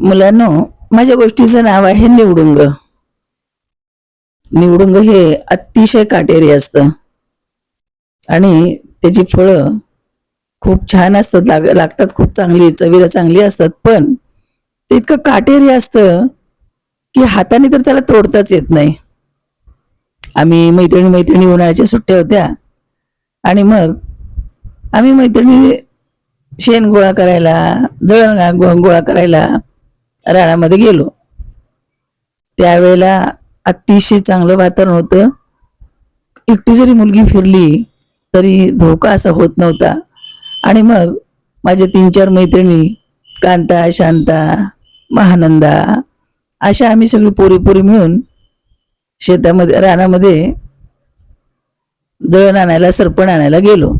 मुलांनो माझ्या गोष्टीचं नाव आहे निवडुंग. निवडुंग हे अतिशय काटेरी असतं. आणि त्याची फळं खूप छान असतात लाग लागतात खूप चांगली चवीला चांगली असतात पण ते इतकं काटेरी असतं की हाताने तर त्याला तोडताच येत नाही. आम्ही मैत्रिणी मैत्रिणी उन्हाळ्याच्या सुट्ट्या होत्या. आणि मग आम्ही मैत्रिणी शेण गोळा करायला जळण गो- गोळा करायला रानामध्ये गेलो. त्यावेळेला अतिशय चांगलं वातावरण होतं. एकटी जरी मुलगी फिरली तरी धोका असा होत नव्हता. आणि मग माझ्या तीन चार मैत्रिणी कांता शांता महानंदा अशा आम्ही सगळी पोरी पोरी मिळून शेतामध्ये रानामध्ये जळण आणायला सरपण आणायला गेलो.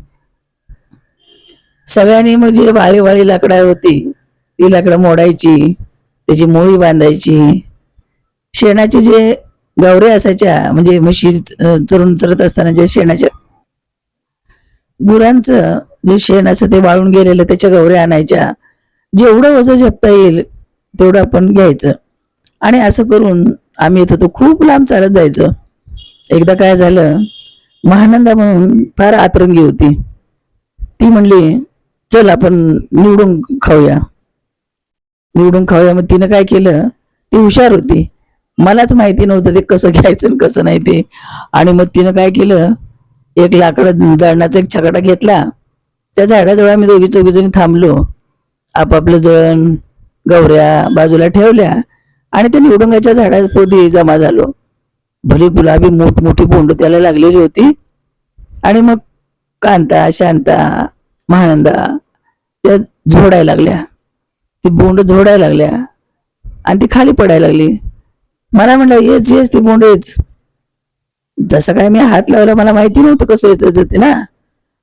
सगळ्यांनी म्हणजे वाळी वाळी लाकडं होती ती लाकडं मोडायची. त्याची मोळी बांधायची. शेणाचे जे गवरे असायच्या म्हणजे म्हशी चरून चरत असताना जे शेणाच्या गुरांचं जे शेण असं ते वाळून गेलेलं त्याच्या गवऱ्या आणायच्या. जेवढं वजन झेपता येईल तेवढं आपण घ्यायचं. आणि असं करून आम्ही येत होतो खूप लांब चालत जायचं. एकदा काय झालं महानंदा म्हणून फार आतरंगी होती. ती म्हणली चल आपण निवडून खाऊया. निवडून खाऊया. मग तिनं काय केलं? ती हुशार होती. मलाच माहिती नव्हतं ते कसं घ्यायचं आणि कसं नाही ते. आणि मग तिनं काय केलं? एक लाकड जळणाचा एक छकडा घेतला. त्या झाडाजवळ आम्ही दोघी चौघी जणी थांबलो. आपापलं जळण गवऱ्या बाजूला ठेवल्या आणि त्या निवडुंगाच्या झाडापोती जमा झालो. भली गुलाबी मोठमोठी बोंड त्याला लागलेली होती. आणि मग कांता शांता महानंदा त्या झोडायला लागल्या. ती बोंड झोडायला लागल्या आणि ती खाली पडायला लागली. मला म्हणलं येच येच ती बोंड येच जसं काय मी हात लावला मला माहिती नव्हतं कसं यायचं ते ना.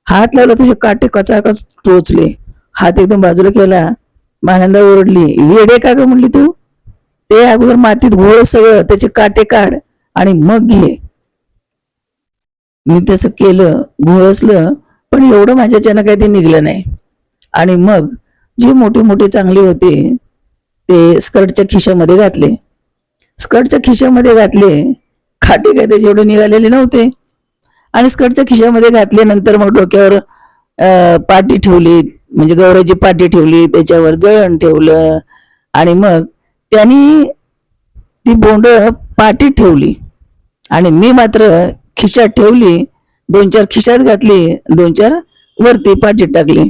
हात लावला तसे काटे कचाकच टोचले. हात एकदम बाजूला केला. मानंदा ओरडली येडे का ग? म्हणली तू. ते अगोदर मातीत घोळ सगळं त्याचे काटे काढ आणि मग घे. मी तसं केलं घोळसलं पण एवढं माझ्याच्यानं काही ते निघलं नाही. आणि मग जे मोठे मोठे चांगले होते ते स्कर्टच्या खिशामध्ये घातले. स्कर्टच्या खिशामध्ये घातले खाटे काय त्याचे एवढे निघालेले नव्हते. आणि स्कर्टच्या खिशामध्ये घातल्यानंतर मग डोक्यावर पाटी ठेवली म्हणजे गौराची पाटी ठेवली त्याच्यावर जळण ठेवलं आणि मग त्यांनी ती बोंड पाटीत ठेवली. आणि मी मात्र खिशात ठेवली दोन चार खिशात घातली दोन चार वरती पाटीत टाकली.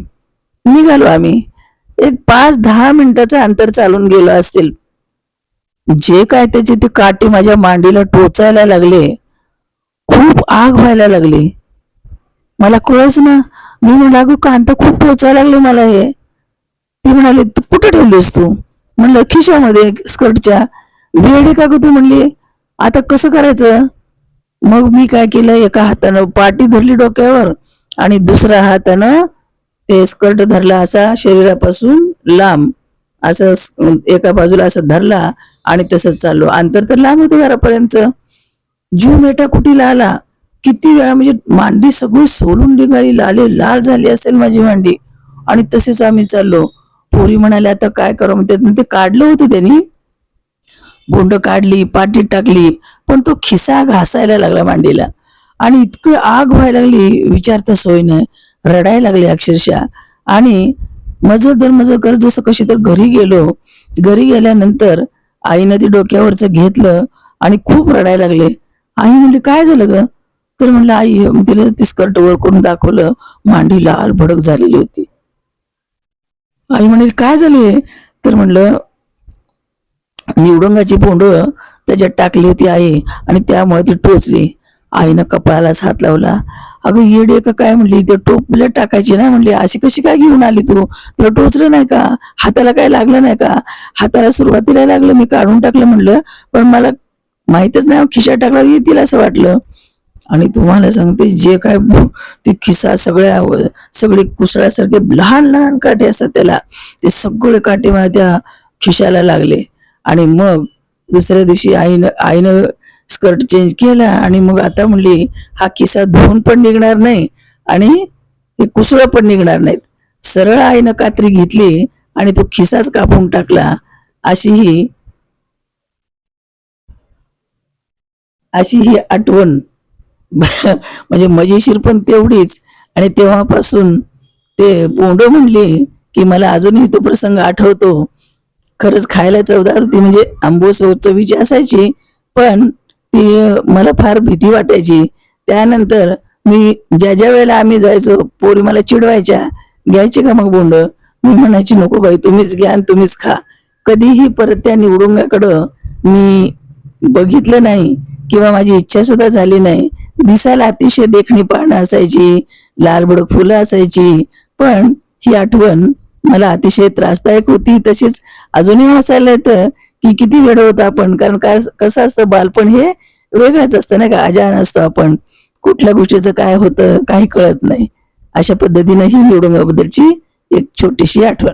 निघालो आम्ही. एक पाच दहा मिनिटाचं अंतर चालून गेलो असतील. जे काय त्याची ती काठी माझ्या मांडीला टोचायला लागले. खूप आग व्हायला लागली. मला कळच ना मी म्हणलं अगं कांता खूप टोचायला लागले मला हे. ती म्हणाली तू कुठे ठेवलीस तू? म्हणलं खिशामध्ये स्कर्टच्या. वेडी का ग तू? म्हणली आता कसं करायचं? मग मी काय केलं एका हातानं पाटी धरली डोक्यावर आणि दुसऱ्या हातानं ते स्कर्ट धरला असा शरीरापासून लांब असं एका बाजूला असं धरला आणि तसंच चाललो. अंतर तर लांब होतं घरापर्यंत. जीव मेटा कुटीला आला? किती वेळा म्हणजे मांडी सगळी सोलून निघाली लाले लाल झाली असेल माझी मांडी. आणि तसेच आम्ही चाललो. पोरी म्हणाले आता काय करावं? मग ते काढलं होतं त्यांनी. बोंड काढली पाटीत टाकली पण तो खिसा घासायला लागला मांडीला. आणि इतकं आग व्हायला लागली विचारता सोय नाही. रडायला लागली अक्षरशः. आणि मजर दर मजर कर जसं कशी तर घरी गेलो. घरी गेल्यानंतर आईनं ती डोक्यावरचं घेतलं आणि खूप रडायला लागले. आई म्हणली काय झालं ग? तर म्हणलं आई तिला ती स्कर्ट वर करून दाखवलं. मांडी लाल भडक झालेली होती. आई म्हणे काय झाले तर म्हणलं निवडुंगाची पोंड त्याच्यात टाकली होती आई आणि त्यामुळे ती टोचली. आईनं कपाळालाच हात लावला. अगं येडे का काय म्हणली? ते टोपले टाकायची नाही म्हणली. अशी कशी काय घेऊन आली तू? तुला टोचलं नाही का? हाताला काय लागलं नाही का? हाताला सुरुवातीला लागलं मी काढून टाकलं म्हणलं पण मला माहीतच नाही खिशात टाकला येतील असं वाटलं. आणि तुम्हाला सांगते जे काय ते खिसा सगळ्या सगळे कुसळ्यासारखे लहान लहान काटे असतात त्याला. ते सगळे काटे मला त्या खिशाला लागले. आणि मग दुसऱ्या दिवशी आईनं आईनं स्कर्ट चेंज केला आणि मग आता म्हणली हा खिसा धुवून पण निघणार नाही आणि ते कुसळं पण निघणार नाहीत. सरळ आईनं कात्री घेतली आणि तो खिसाच कापून टाकला. अशी ही अशी ही आठवण. म्हणजे मजेशीर पण तेवढीच. आणि तेव्हापासून ते बोंड म्हणली की मला अजूनही तो प्रसंग आठवतो. खरंच खायला चवदार होती. म्हणजे आंबोस चवीची असायची पण ती मला फार भीती वाटायची. त्यानंतर मी ज्या ज्या वेळेला आम्ही जायचो पोरी मला चिडवायच्या घ्यायची का मग बोंड? मी म्हणायची नको बाई तुम्हीच घ्या आणि तुम्हीच खा. कधीही परत त्या निवडुंगाकडं मी बघितलं नाही किंवा माझी इच्छा सुद्धा झाली नाही. दिसायला अतिशय देखणी पानं असायची लाल फुलं असायची पण ही आठवण मला अतिशय त्रासदायक होती. तशीच अजूनही हसायला येतं की किती वेळ होतं आपण? कारण काय कसं असतं बालपण हे वेगळंच असतं नाही का? अजान असतो आपण. कुठल्या गोष्टीचं काय होतं काही कळत नाही. अशा पद्धतीनं ही निवडणुकाबद्दलची एक छोटीशी आठवण.